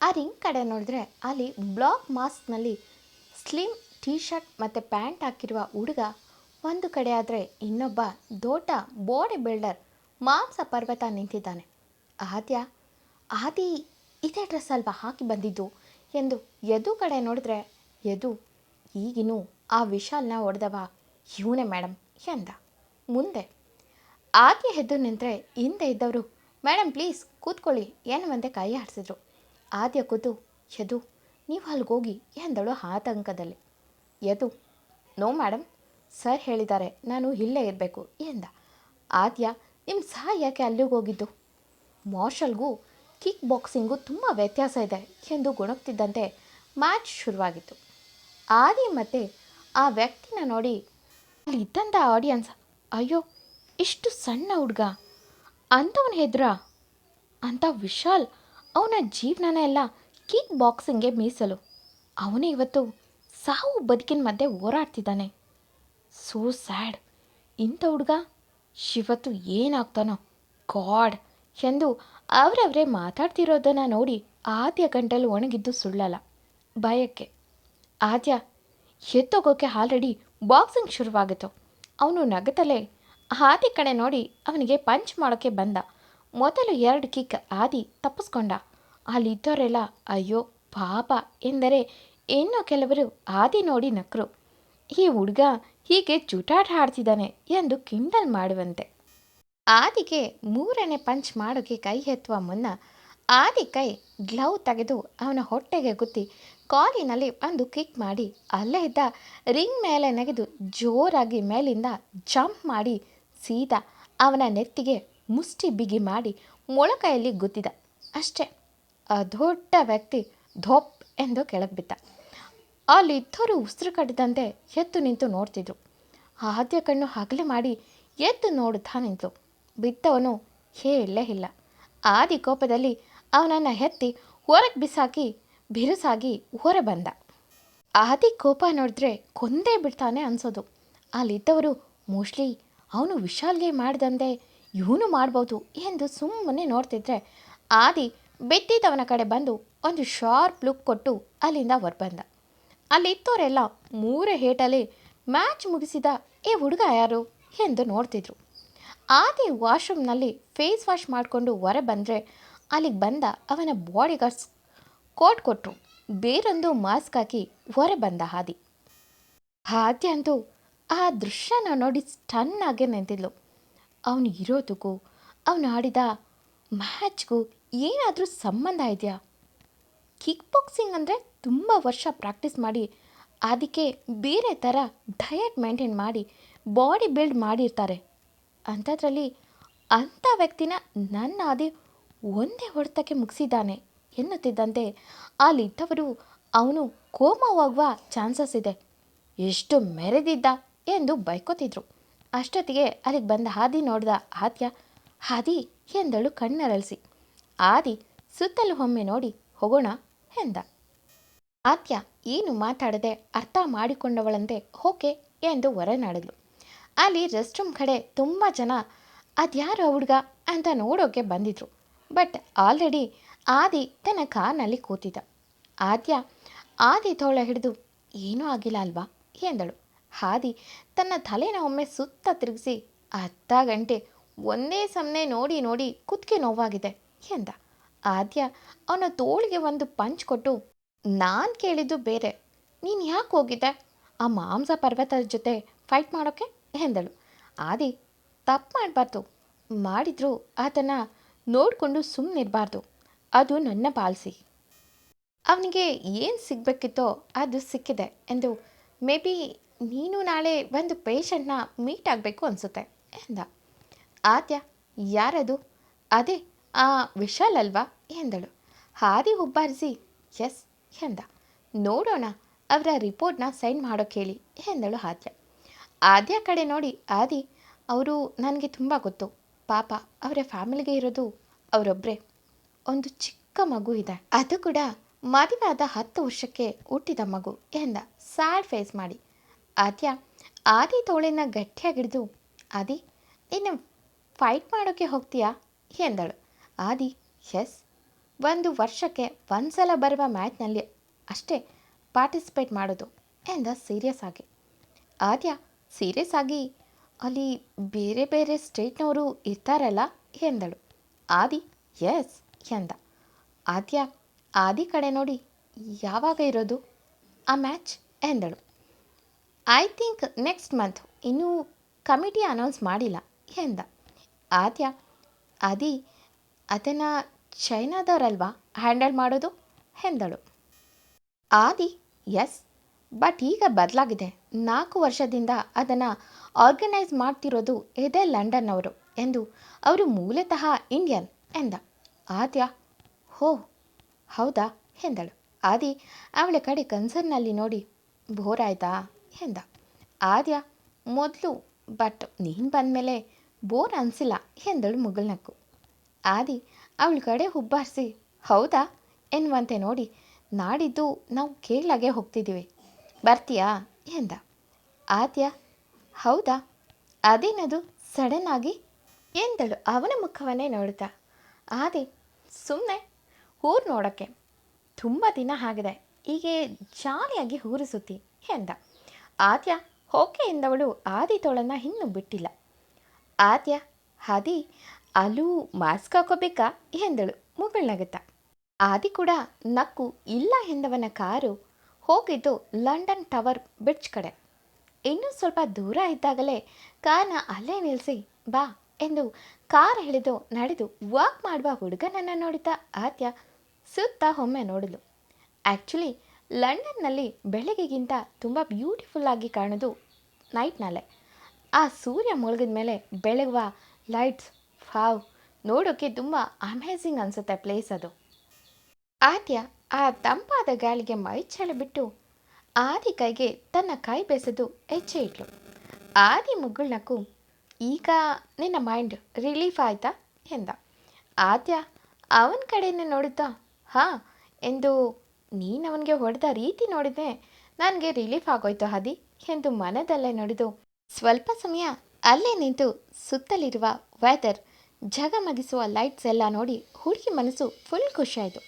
ಆ ರಿಂಗ್ ಕಡೆ ನೋಡಿದ್ರೆ ಅಲ್ಲಿ ಬ್ಲಾಕ್ ಮಾಸ್ಕ್ನಲ್ಲಿ ಸ್ಲಿಮ್ ಟೀ ಶರ್ಟ್ ಮತ್ತು ಪ್ಯಾಂಟ್ ಹಾಕಿರುವ ಹುಡುಗ ಒಂದು ಕಡೆ ಆದರೆ ಇನ್ನೊಬ್ಬ ದೊಡ್ಡ ಬಾಡಿ ಬಿಲ್ಡರ್ ಮಾಂಸ ಪರ್ವತ ನಿಂತಿದ್ದಾನೆ. ಆದ್ಯ, ಆದಿ ಇದೇ ಡ್ರೆಸ್ ಅಲ್ವಾ ಹಾಕಿ ಬಂದಿದ್ದು ಎಂದು ಎದು ಕಡೆ ನೋಡಿದ್ರೆ ಎದು ಈಗಿನೂ ಆ ವಿಶಾಲ್ನ ಹೊಡೆದವ ಇವನೇ ಮೇಡಮ್ ಎಂದ. ಮುಂದೆ, ಆಕೆ ಎದ್ದು ನಿಂತರೆ ಹಿಂದೆ ಇದ್ದವರು ಮೇಡಮ್ ಪ್ಲೀಸ್ ಕೂತ್ಕೊಳ್ಳಿ ಏನು ಒಂದೇ ಕೈ ಆಡಿಸಿದ್ರು ಆದ್ಯ ಕೂತು ಯದು, ನೀವು ಅಲ್ಲಿಗೆ ಹೋಗಿ ಎಂದಳು ಆತಂಕದಲ್ಲಿ. ಯದು, ನೋ ಮೇಡಮ್ ಸರ್ ಹೇಳಿದ್ದಾರೆ, ನಾನು ಇಲ್ಲೇ ಇರಬೇಕು, ಎಂದ. ಆದ್ಯ ನಿಮ್ಮ ಸಹ ಯಾಕೆ ಅಲ್ಲಿಗೆ ಹೋಗಿದ್ದು? ಮಾರ್ಷಲ್ಗೂ ಕಿಕ್ ಬಾಕ್ಸಿಂಗು ತುಂಬ ವ್ಯತ್ಯಾಸ ಇದೆ ಎಂದು ಗುಣಕ್ತಿದ್ದಂತೆ ಮ್ಯಾಚ್ ಶುರುವಾಗಿತ್ತು. ಆದಿ ಮತ್ತೆ ಆ ವ್ಯಕ್ತಿನ ನೋಡಿ, ಅಲ್ಲಿ ಇದ್ದಂಥ ಆಡಿಯನ್ಸ್ ಅಯ್ಯೋ, ಇಷ್ಟು ಸಣ್ಣ ಹುಡುಗ, ಅಂಥವನ ಹೆದ್ರ? ಅಂತ ವಿಶಾಲ್ ಅವನ ಜೀವನನ ಎಲ್ಲ ಕಿಕ್ ಬಾಕ್ಸಿಂಗ್ಗೆ ಮೀಸಲು. ಅವನೇ ಇವತ್ತು ಸಾವು ಬದುಕಿನ ಮಧ್ಯೆ ಹೋರಾಡ್ತಿದ್ದಾನೆ. ಸೋ ಸ್ಯಾಡ್ ಇಂಥ ಹುಡುಗ ಶಿವತ್ತು ಏನಾಗ್ತಾನೋ? ಗಾಡ್ ಎಂದು ಅವರವರೇ ಮಾತಾಡ್ತಿರೋದನ್ನು ನೋಡಿ ಆದ್ಯ ಗಂಟಲು ಒಣಗಿದ್ದು ಸುಳ್ಳಲ್ಲ. ಭಯಕ್ಕೆ. ಆದ್ಯ ಎತ್ತೋಗೋಕೆ ಆಲ್ರೆಡಿ ಬಾಕ್ಸಿಂಗ್ ಶುರುವಾಗಿತ್ತು? ಅವನು ನಗತಲೇ ಆದಿ ಕಡೆ ನೋಡಿ ಅವನಿಗೆ ಪಂಚ್ ಮಾಡೋಕ್ಕೆ ಬಂದ. ಮೊದಲು ಎರಡು ಕಿಕ್ ಆದಿ ತಪ್ಪಿಸ್ಕೊಂಡ. ಅಲ್ಲಿದ್ದವರೆಲ್ಲ, ಅಯ್ಯೋ, ಪಾಪ ಎಂದರೆ ಇನ್ನು ಕೆಲವರು ಆದಿ ನೋಡಿ ನಕ್ರು. ಈ ಹುಡುಗ ಹೀಗೆ ಚುಟಾಟ ಆಡ್ತಿದ್ದಾನೆ ಎಂದು ಕಿಂಡಲ್ ಮಾಡುವಂತೆ. ಆದಿಗೆ ಮೂರನೇ ಪಂಚ್ ಮಾಡೋಕೆ ಕೈ ಎತ್ತುವ ಮುನ್ನ ಆದಿ ಕೈ ಗ್ಲೌ ತೆಗೆದು ಅವನ ಹೊಟ್ಟೆಗೆ ಗುತ್ತಿ ಕಾಲಿನಲ್ಲಿ ಒಂದು ಕಿಕ್ ಮಾಡಿ ಅಲ್ಲೇ ಇದ್ದ ರಿಂಗ್ ಮೇಲೆ ನೆಗೆದು ಜೋರಾಗಿ ಮೇಲಿಂದ ಜಂಪ್ ಮಾಡಿ ಸೀದಾ ಅವನ ನೆತ್ತಿಗೆ ಮುಷ್ಟಿ ಬಿಗಿ ಮಾಡಿ ಮೊಳಕೈಯಲ್ಲಿ ಗುದ್ದಿದ. ಅಷ್ಟೇ, ಆ ದೊಡ್ಡ ವ್ಯಕ್ತಿ ಧೋಪ್ ಎಂದು ಕೆಳಗೆ ಬಿದ್ದ ಅಲ್ಲಿದ್ದವರು ಉಸಿರು ಕಡಿದಂತೆ ಎತ್ತು ನಿಂತು ನೋಡ್ತಿದ್ರು. ಆದ್ಯ ಕಣ್ಣು ಹಗಲು ಮಾಡಿ ಎದ್ದು ನೋಡುತ್ತಾ ನಿಂತು. ಬಿದ್ದವನು ಹೇಳಲೇ ಇಲ್ಲ. ಆದಿ ಕೋಪದಲ್ಲಿ ಅವನನ್ನು ಎತ್ತಿ ಹೊರಗೆ ಬಿಸಾಕಿ, ಬಿರುಸಾಗಿ ಹೊರ ಬಂದ. ಆದಿ ಕೋಪ ನೋಡಿದ್ರೆ ಕೊಂದೇ ಬಿಡ್ತಾನೆ ಅನ್ಸೋದು. ಅಲ್ಲಿದ್ದವರು ಮೋಸ್ಟ್ಲಿ ಅವನು ವಿಶಾಲ್ಗೆ ಮಾಡ್ದಂತೆ ಇವನು ಮಾಡ್ಬೋದು ಎಂದು ಸುಮ್ಮನೆ ನೋಡ್ತಿದ್ರೆ ಆದಿ ಬೆತ್ತಿದವನ ಕಡೆ ಬಂದು ಒಂದು ಶಾರ್ಪ್ ಲುಕ್ ಕೊಟ್ಟು ಅಲ್ಲಿಂದ ಹೊರಬಂದ. ಅಲ್ಲಿದ್ದವರೆಲ್ಲ ಮೂರೇ ಹೇಟಲ್ಲಿ ಮ್ಯಾಚ್ ಮುಗಿಸಿದ ಈ ಹುಡುಗ ಯಾರು? ಎಂದು ನೋಡ್ತಿದ್ರು. ಆದಿ ವಾಶ್ರೂಮ್ನಲ್ಲಿ ಫೇಸ್ ವಾಶ್ ಮಾಡಿಕೊಂಡು ಹೊರ ಬಂದರೆ ಅಲ್ಲಿಗೆ ಬಂದ ಅವನ ಬಾಡಿಗಾರ್ಡ್ಸ್ ಕೋಟ್ ಕೊಟ್ಟರು ಬೇರೊಂದು ಮಾಸ್ಕ್ ಹಾಕಿ ಹೊರ ಬಂದ ಹಾದಿ ಹಾದಿ ಅಂತೂ ಆ ದೃಶ್ಯನ ನೋಡಿ ಸ್ಟನ್ ಆಗಿ ನಿಂತಿದ್ಲು. ಅವನು ಇರೋದಕ್ಕೂ ಅವನು ಆಡಿದ ಮ್ಯಾಚ್ಗೂ ಏನಾದರೂ ಸಂಬಂಧ ಇದೆಯಾ? ಕಿಕ್ ಬಾಕ್ಸಿಂಗ್ ಅಂದರೆ ತುಂಬ ವರ್ಷ ಪ್ರಾಕ್ಟೀಸ್ ಮಾಡಿ ಅದಕ್ಕೆ ಬೇರೆ ಥರ ಡಯಟ್ ಮೇಂಟೈನ್ ಮಾಡಿ, ಬಾಡಿ ಬಿಲ್ಡ್ ಮಾಡಿರ್ತಾರೆ. ಅಂಥದ್ರಲ್ಲಿ ಅಂಥ ವ್ಯಕ್ತಿನ ನನ್ನ ಆದಿ ಒಂದೇ ಹೊಡೆತಕ್ಕೆ ಮುಗಿಸಿದ್ದಾನೆ ಎನ್ನುತ್ತಿದ್ದಂತೆ ಅಲ್ಲಿದ್ದವರು ಅವನು ಕೋಮವಾಗುವ ಚಾನ್ಸಸ್ ಇದೆ. ಎಷ್ಟು ಮೆರೆದಿದ್ದ ಎಂದು ಬೈಕೋತಿದ್ರು. ಅಷ್ಟೊತ್ತಿಗೆ ಅಲ್ಲಿಗೆ ಬಂದ ಹಾದಿ ನೋಡಿದ ಆತ್ಯ ಹಾದಿ ಎಂದಳು ಕಣ್ಣರಳಿಸಿ. ಆದಿ ಸುತ್ತಲೂ ಒಮ್ಮೆ ನೋಡಿ ಹೋಗೋಣ ಎಂದ. ಆತ್ಯ ಏನು ಮಾತಾಡದೆ ಅರ್ಥ ಮಾಡಿಕೊಂಡವಳಂತೆ ಓಕೆ ಎಂದು ಹೊರನಾಡಿದ್ಲು. ಅಲ್ಲಿ ರೆಸ್ಟ್ ರೂಮ್ ಕಡೆ ತುಂಬ ಜನ ಅದ್ಯಾರು ಹುಡುಗ ಅಂತ ನೋಡೋಕೆ ಬಂದಿದ್ರು. ಬಟ್ ಆಲ್ರೆಡಿ ಆದಿ ತನ್ನ ಕಾರ್ನಲ್ಲಿ ಕೂತಿದ್ದ. ಆದ್ಯ, ಆದಿ ತೋಳ ಹಿಡಿದು ಏನೂ ಆಗಿಲ್ಲ ಅಲ್ವಾ? ಎಂದಳು. ಹಾದಿ ತನ್ನ ತಲೆನ ಒಮ್ಮೆ ಸುತ್ತ ತಿರುಗಿಸಿ, ಅರ್ಧ ಗಂಟೆ ಒಂದೇ ಸಮನೆ ನೋಡಿ ನೋಡಿ ಕುತ್ತಿಗೆ ನೋವಾಗಿದೆ ಎಂದ. ಆದ್ಯ ಅವನ ತೋಳಿಗೆ ಒಂದು ಪಂಚ್ ಕೊಟ್ಟು, ನಾನು ಕೇಳಿದ್ದು ಬೇರೆ, ನೀನು ಯಾಕೆ ಹೋಗಿದ್ದೆ? ಆ ಮಾಂಸ ಪರ್ವತದ ಜೊತೆ ಫೈಟ್ ಮಾಡೋಕ್ಕೆ ಎಂದಳು. ಆದಿ ತಪ್ಪು ಮಾಡಬಾರ್ದು, ಮಾಡಿದ್ರು ಆತನ ನೋಡಿಕೊಂಡು ಸುಮ್ಮನಿರಬಾರ್ದು ಅದು ನನ್ನ ಪಾಲಿಸಿ. ಅವನಿಗೆ ಏನು ಸಿಗಬೇಕಿತ್ತೋ ಅದು ಸಿಕ್ಕಿದೆ ಎಂದು ಮೇ ಬಿ ನೀನು ನಾಳೆ ಒಂದು ಪೇಷಂಟ್ನ ಮೀಟ್ ಆಗಬೇಕು ಅನಿಸುತ್ತೆ ಎಂದ. ಆದ್ಯ, ಯಾರದು? ಅದೇ, ಆ ವಿಶಾಲ್ ಅಲ್ವಾ? ಎಂದಳು. ಹಾದಿ ಹುಬ್ಬಾರಿಸಿ, ಎಸ್, ಎಂದ. ನೋಡೋಣ, ಅವರ ರಿಪೋರ್ಟ್ನ ಸೈನ್ ಮಾಡೋಕೆ ಹೇಳಿ, ಎಂದಳು ಆದ್ಯ. ಆದ್ಯ ಕಡೆ ನೋಡಿ, ಆದಿ, ಅವರು ನನಗೆ ತುಂಬ ಗೊತ್ತು. ಪಾಪ, ಅವರ ಫ್ಯಾಮಿಲಿಗೆ ಇರೋದು ಅವರೊಬ್ಬರೇ ಒಂದು ಚಿಕ್ಕ ಮಗು ಇದೆ. ಅದು ಕೂಡ ಮದುವೆ ಆದ ಹತ್ತು ವರ್ಷಕ್ಕೆ ಹುಟ್ಟಿದ ಮಗು, ಎಂದ. ಸ್ಯಾಡ್ ಫೇಸ್ ಮಾಡಿ. ಆದ್ಯ ಆದಿ ತೋಳಿನ ಗಟ್ಟಿಯಾಗಿಡಿದು ಆದಿ ನೀನು ಫೈಟ್ ಮಾಡೋಕ್ಕೆ ಹೋಗ್ತೀಯಾ? ಎಂದಳು. ಆದಿ ಎಸ್ ಒಂದು ವರ್ಷಕ್ಕೆ ಒಂದ್ಸಲ ಬರುವ ಮ್ಯಾಚ್ನಲ್ಲಿ ಅಷ್ಟೇ ಪಾರ್ಟಿಸಿಪೇಟ್ ಮಾಡೋದು ಎಂದ ಸೀರಿಯಸ್ ಆಗಿ. ಆದ್ಯ ಸೀರಿಯಸ್ ಆಗಿ ಅಲ್ಲಿ ಬೇರೆ ಬೇರೆ ಸ್ಟೇಟ್ನವರು ಇರ್ತಾರಲ್ಲ? ಎಂದಳು. ಆದಿ ಎಸ್ ಎಂದ. ಆದ್ಯ, ಆದಿ ಕಡೆ ನೋಡಿ ಯಾವಾಗ ಇರೋದು? ಆ ಮ್ಯಾಚ್, ಎಂದಳು. ಐ ಥಿಂಕ್ ನೆಕ್ಸ್ಟ್ ಮಂತ್ ಇನ್ನೂ ಕಮಿಟಿ ಅನೌನ್ಸ್ ಮಾಡಿಲ್ಲ. ಎಂದ. ಆದ್ಯ ಆದಿ ಅದನ್ನು ಚೈನಾದವರಲ್ವಾ? ಹ್ಯಾಂಡಲ್ ಮಾಡೋದು? ಎಂದಳು. ಆದಿ ಎಸ್ ಬಟ್ ಈಗ ಬದಲಾಗಿದೆ. ನಾಲ್ಕು ವರ್ಷದಿಂದ ಅದನ್ನು ಆರ್ಗನೈಸ್ ಮಾಡ್ತಿರೋದು ಇದೇ ಲಂಡನ್ ಅವರು ಎಂದು ಅವರು ಮೂಲತಃ ಇಂಡಿಯನ್ ಎಂದ. ಆದ್ಯ, ಹೋ, ಹೌದಾ? ಎಂದಳು. ಆದಿ, ಅವಳ ಕಡೆ ಕನ್ಸರ್ನಲ್ಲಿ ನೋಡಿ ಬೋರ್ ಆಯ್ತಾ? ಎಂದ ಆದ್ಯ, ಮೊದಲು ಬಟ್ ನೀನು ಬಂದಮೇಲೆ ಬೋರ್ ಅನಿಸಿಲ್ಲ, ಎಂದಳು ಮುಗುಳ್ನಕ್ಕು ಆದಿ ಅವಳ ಕಡೆ ಹುಬ್ಬಾರಿಸಿ, ಹೌದಾ? ಎನ್ನುವಂತೆ ನೋಡಿ ನಾಡಿದ್ದು ನಾವು ಕೇರಳಗೆ ಹೋಗ್ತಿದ್ದೀವಿ ಬರ್ತೀಯಾ? ಎಂದ. ಆದ್ಯ, ಹೌದಾ? ಅದೇನದು? ಸಡನ್ ಆಗಿ? ಎಂದಳು ಅವನ ಮುಖವನ್ನೇ ನೋಡುತ್ತಾ ಆದಿ ಸುಮ್ಮನೆ ಊರು ನೋಡೋಕ್ಕೆ. ತುಂಬ ದಿನ ಆಗಿದೆ. ಹೀಗೆ ಜಾಲಿಯಾಗಿ ಊರು ಸುತ್ತಿ, ಎಂದ. ಆದ್ಯ ಹೋಕೆ ಎಂದವಳು ಆದಿ ತೋಳನ್ನ ಇನ್ನೂ ಬಿಟ್ಟಿಲ್ಲ. ಆದ್ಯ ಆದಿ ಅಲ್ಲೂ ಮಾಸ್ಕ್ ಹಾಕೋಬೇಕಾ? ಎಂದಳು ಮುಗುಳ್ನಗುತ್ತಾ ಆದಿ ಕೂಡ, ನಕ್ಕು ಇಲ್ಲ ಎಂದವನ ಕಾರು ಹೋಗಿದ್ದು ಲಂಡನ್ ಟವರ್ ಬ್ರಿಡ್ಜ್ ಕಡೆ. ಇನ್ನೂ ಸ್ವಲ್ಪ ದೂರ ಇದ್ದಾಗಲೇ ಕಾರ್ನ ಅಲ್ಲೇ ನಿಲ್ಲಿಸಿ ಬಾ ಎಂದು ಕಾರ್ ಹಿಡಿದು ನಡೆದು ವಾಕ್ ಮಾಡುವ ಹುಡುಗನನ್ನು ನೋಡಿದ ಆದ್ಯ ಸುತ್ತ ಒಮ್ಮೆ ನೋಡಿದ್ಲು ಆ್ಯಕ್ಚುಲಿ ಲಂಡನ್ನಲ್ಲಿ ಬೆಳಗ್ಗೆಗಿಂತ ತುಂಬ ಬ್ಯೂಟಿಫುಲ್ ಆಗಿ ಕಾಣೋದು ನೈಟ್ನಲ್ಲೇ ಆ ಸೂರ್ಯ ಮುಳುಗಿದ ಮೇಲೆ ಬೆಳಗುವ ಲೈಟ್ಸ್ ಫಾವ್ ನೋಡೋಕ್ಕೆ ತುಂಬ ಅಮೇಝಿಂಗ್ ಅನಿಸುತ್ತೆ ಪ್ಲೇಸ್ ಅದು. ಆದ್ಯ ಆ ತಂಪಾದ ಗಾಳಿಗೆ ಮೈ ಚಳಿ ಬಿಟ್ಟು ಆದಿ ಕೈಗೆ ತನ್ನ ಕೈ ಬೆಸೆದು ಹೆಜ್ಜೆ ಇಟ್ಲು. ಆದಿ ಮುಗುಳ್ನಕ್ಕು ಈಗ ನಿನ್ನ ಮೈಂಡ್ ರಿಲೀಫ್ ಆಯ್ತಾ? ಎಂದ. ಆದ್ಯ, ಅವನ ಕಡೆಯೇ ನೋಡುತ್ತಾ? ಹಾಂ, ಎಂದು ನೀನು ಅವನಿಗೆ ಹೊಡೆದ ರೀತಿ ನೋಡಿದೆ ನನಗೆ ರಿಲೀಫ್ ಆಗೋಯ್ತು ಹದಿ ಎಂದು ಮನದಲ್ಲೇ ನೋಡಿದು. ಸ್ವಲ್ಪ ಸಮಯ ಅಲ್ಲೇ ನಿಂತು ಸುತ್ತಲಿರುವ ವೆದರ್ ಜಗಮಗಿಸುವ ಲೈಟ್ಸ್ ಎಲ್ಲ ನೋಡಿ ಹುಡುಗಿ ಮನಸ್ಸು ಫುಲ್ ಖುಷಿಯಾಯಿತು.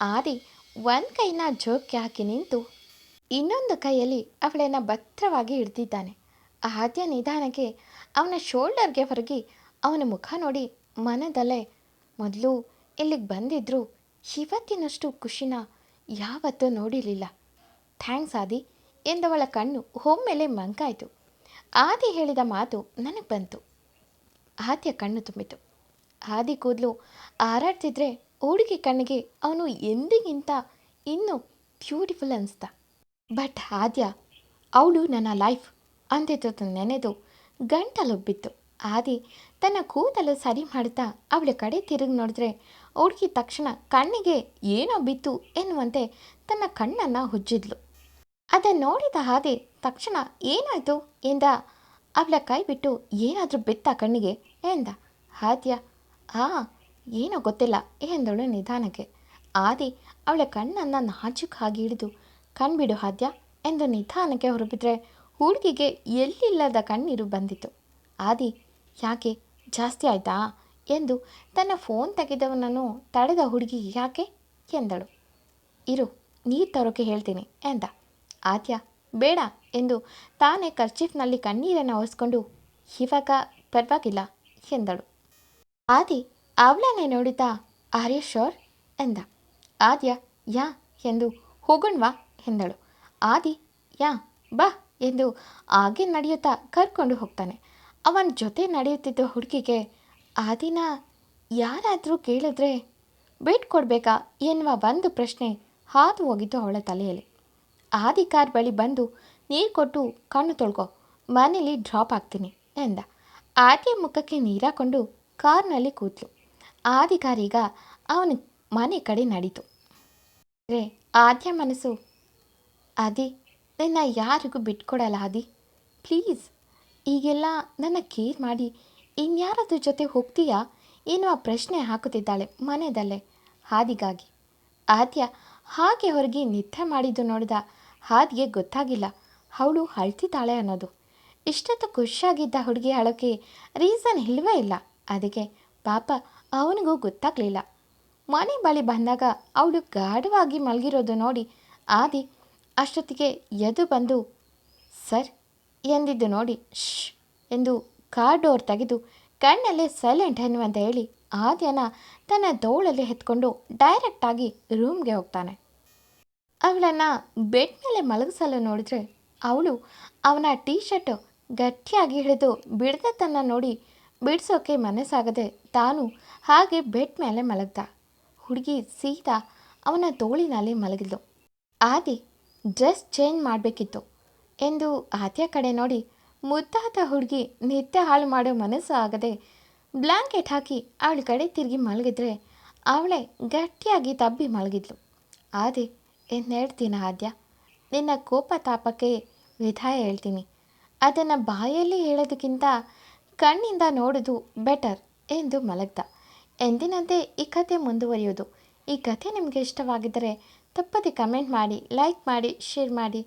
ಆದಿ ಒಂದು ಕೈನ ಜೋಕ್ಕೆ ಹಾಕಿ ನಿಂತು ಇನ್ನೊಂದು ಕೈಯಲ್ಲಿ ಅವಳನ್ನು ಭದ್ರವಾಗಿ ಹಿಡ್ದಿದ್ದಾನೆ. ಆದ್ಯ ನಿಧಾನಕ್ಕೆ ಅವನ ಶೋಲ್ಡರ್ಗೆ ಹೊರಗಿ ಅವನ ಮುಖ ನೋಡಿ ಮನದಲ್ಲೇ, ಮೊದಲು ಇಲ್ಲಿಗೆ ಬಂದಿದ್ರು, ಇವತ್ತಿನಷ್ಟು ಖುಷಿನ ಯಾವತ್ತೂ ನೋಡಿರಲಿಲ್ಲ. ಥ್ಯಾಂಕ್ಸ್ ಆದಿ. ಎಂದವಳ ಕಣ್ಣು ಒಮ್ಮೆಲೆ ಮಂಕಾಯಿತು. ಆದಿ ಹೇಳಿದ ಮಾತು ನನಗೆ ಬಂತು. ಆದ್ಯ ಕಣ್ಣು ತುಂಬಿತು. ಆದಿ ಕೂದಲು ಹಾರಾಡ್ತಿದ್ರೆ ಹುಡುಗಿ ಕಣ್ಣಿಗೆ ಅವನು ಎಂದಿಗಿಂತ ಇನ್ನೂ ಬ್ಯೂಟಿಫುಲ್ ಅನಿಸ್ದ ಬಟ್ ಆದ್ಯ, ಅವಳು ನನ್ನ ಲೈಫ್ ಅಂದಿದ್ದು ನೆನೆದು ಗಂಟಲೊಬ್ಬಿತ್ತು. ಆದಿ ತನ್ನ ಕೂದಲು ಸರಿ ಮಾಡ್ತಾ ಅವಳ ಕಡೆ ತಿರುಗಿ ನೋಡಿದ್ರೆ ಹುಡುಗಿ ತಕ್ಷಣ ಕಣ್ಣಿಗೆ ಏನೋ ಬಿತ್ತು ಎನ್ನುವಂತೆ ತನ್ನ ಕಣ್ಣನ್ನು ಹುಜ್ಜಿದ್ಲು ಅದನ್ನು ನೋಡಿದ ಹಾದಿ ತಕ್ಷಣ ಏನಾಯಿತು ಎಂದ. ಅವಳ ಕೈ ಬಿಟ್ಟು ಏನಾದರೂ ಬಿತ್ತ ಕಣ್ಣಿಗೆ ಎಂದ. ಆದ್ಯ, ಆ, ಏನೋ ಗೊತ್ತಿಲ್ಲ ಎಂದಳು ನಿಧಾನಕ್ಕೆ. ಆದಿ ಅವಳ ಕಣ್ಣನ್ನು ನಾಜುಕಾಗಿ ಹಿಡಿದು ಕಣ್ಬಿಡು ಹಾದ್ಯ ಎಂದು ನಿಧಾನಕ್ಕೆ ಹೊರಬಿದ್ರೆ ಹುಡುಗಿಗೆ ಎಲ್ಲಿಲ್ಲದ ಕಣ್ಣೀರು ಬಂದಿತು ಆದಿ ಯಾಕೆ? ಜಾಸ್ತಿ ಆಯ್ತಾ? ಎಂದು ತನ್ನ ಫೋನ್ ತೆಗೆದವನನ್ನು ತಡೆದ ಹುಡುಗಿ ಯಾಕೆ? ಎಂದಳು. ಇರು, ನೀರು ತರೋಕೆ ಹೇಳ್ತೀನಿ, ಎಂದ. ಆದ್ಯ ಬೇಡ, ಎಂದು ತಾನೇ ಕರ್ಚೀಫ್ನಲ್ಲಿ ಕಣ್ಣೀರನ್ನು ಒರೆಸ್ಕೊಂಡು, ಇವಾಗ ಪರವಾಗಿಲ್ಲ, ಎಂದಳು. ಆದಿ, ಅವಳನ್ನೇ ನೋಡಿದ ಆರ್ಯ ಶೋರ್ ಎಂದ. ಆದ್ಯ, ಯಾ, ಎಂದು ಹೋಗೋಣ್ವಾ ಎಂದಳು. ಆದಿ, ಯಾ, ಬಾ, ಎಂದು ಹಾಗೆ ನಡೆಯುತ್ತಾ ಕರ್ಕೊಂಡು ಹೋಗ್ತಾನೆ. ಅವನ ಜೊತೆ ನಡೆಯುತ್ತಿದ್ದ ಹುಡುಗಿಗೆ ಆ ದಿನ ಯಾರಾದರೂ ಕೇಳಿದ್ರೆ ಬೇಟ್ ಕೊಡಬೇಕಾ? ಎನ್ನುವ ಒಂದು ಪ್ರಶ್ನೆ ಹಾದು ಹೋಗಿತ್ತು ಅವಳ ತಲೆಯಲ್ಲಿ. ಆದಿ ಕಾರ್ ಬಳಿ ಬಂದು, ನೀರು ಕೊಟ್ಟು ಕಣ್ಣು ತೊಳ್ಕೊ, ಮನೇಲಿ ಡ್ರಾಪ್ ಆಗ್ತೀನಿ ಎಂದ. ಆದಿಯ ಮುಖಕ್ಕೆ ನೀರಾಕೊಂಡು ಕಾರ್ನಲ್ಲಿ ಕೂತ್ಲು. ಆದಿ ಕಾರೀಗ ಅವನ ಮನೆ ಕಡೆ ನಡೀತು. ಅಂದರೆ ಆದ್ಯ ಮನಸ್ಸು ಆದಿ ನಿನ್ನ ಯಾರಿಗೂ ಬಿಟ್ಕೊಡಲ್ಲ ಆದಿ ಪ್ಲೀಸ್ ಈಗೆಲ್ಲ ನನ್ನ ಕೇರ್ ಮಾಡಿ, ಇನ್ಯಾರದ್ರ ಜೊತೆ ಹೋಗ್ತೀಯಾ? ಎನ್ನುವ ಪ್ರಶ್ನೆ ಹಾಕುತ್ತಿದ್ದಾಳೆ ಮನೆಯದಲ್ಲೇ. ಹಾದಿಗಾಗಿ. ಆದ್ಯ ಹಾಗೆ ಹೊರಗೆ ನಿದ್ದೆ ಮಾಡಿದ್ದು ನೋಡಿದ ಹಾದಿಗೆ ಗೊತ್ತಾಗಿಲ್ಲ. ಅವಳು ಅಳ್ತಿದ್ದಾಳೆ ಅನ್ನೋದು. ಇಷ್ಟೊತ್ತು ಖುಷಿಯಾಗಿದ್ದ ಹುಡುಗಿ ಅಳೋಕೆ ರೀಸನ್ ಇಲ್ಲವೇ ಇಲ್ಲ. ಅದಕ್ಕೆ ಪಾಪ ಅವನಿಗೂ ಗೊತ್ತಾಗಲಿಲ್ಲ. ಮನೆ ಬಳಿ ಬಂದಾಗ ಅವಳು ಗಾಢವಾಗಿ ಮಲಗಿರೋದು ನೋಡಿ ಆದಿ ಅಷ್ಟೊತ್ತಿಗೆ ಎದು ಬಂದು, ಸರ್ ಎಂದಿದ್ದು ನೋಡಿ ಶ್ ಎಂದು ಕಾರ್ ಡೋರ್ ತೆಗೆದು ಕಣ್ಣಲ್ಲೇ ಸೈಲೆಂಟ್ ಎನ್ನುವಂತ ಹೇಳಿ ಆದ್ಯನ ತನ್ನ ತೋಳಲ್ಲಿ ಎತ್ಕೊಂಡು ಡೈರೆಕ್ಟಾಗಿ ರೂಮ್ಗೆ ಹೋಗ್ತಾನೆ. ಅವಳನ್ನು ಬೆಡ್ ಮೇಲೆ ಮಲಗಿಸಲು ನೋಡಿದ್ರೆ ಅವಳು ಅವನ ಟೀ ಶರ್ಟ್ ಗಟ್ಟಿಯಾಗಿ ಹಿಡಿದು ಬಿಡದತನ್ನು ನೋಡಿ ಬಿಡಿಸೋಕೆ ಮನಸ್ಸಾಗದೆ ತಾನು ಹಾಗೆ ಬೆಡ್ ಮೇಲೆ ಮಲಗ್ದ. ಹುಡುಗಿ ಸೀದಾ ಅವನ ತೋಳಿನಲ್ಲಿ ಮಲಗಿದ್ಲು. ಆದಿ ಡ್ರೆಸ್ ಚೇಂಜ್ ಮಾಡಬೇಕಿತ್ತು. ಎಂದು ಆದ್ಯ ಕಡೆ ನೋಡಿ ಮುದ್ದಾದ ಹುಡುಗಿ ನಿತ್ಯ ಹಾಳು ಮಾಡೋ ಮನಸ್ಸು ಆಗದೆ ಬ್ಲ್ಯಾಂಕೆಟ್ ಹಾಕಿ ಅವಳ ಕಡೆ ತಿರುಗಿ ಮಲಗಿದ್ರೆ ಅವಳೇ ಗಟ್ಟಿಯಾಗಿ ತಬ್ಬಿ ಮಲಗಿದ್ಲು. ಆದೆ ಇನ್ನೆರಡು ಆದ್ಯ? ನಿನ್ನ ಕೋಪ ತಾಪಕ್ಕೆ ವಿಧಾಯ ಹೇಳ್ತೀನಿ. ಅದನ್ನು ಬಾಯಲ್ಲಿ ಹೇಳೋದಕ್ಕಿಂತ ಕಣ್ಣಿಂದ ನೋಡೋದು ಬೆಟರ್ ಎಂದು ಮಲಗ್ದ. ಎಂದಿನಂತೆ ಈ ಕಥೆ ಮುಂದುವರಿಯೋದು ಈ ಕಥೆ ನಿಮಗೆ ಇಷ್ಟವಾಗಿದ್ದರೆ ತಪ್ಪದೆ ಕಮೆಂಟ್ ಮಾಡಿ ಲೈಕ್ ಮಾಡಿ ಶೇರ್ ಮಾಡಿ.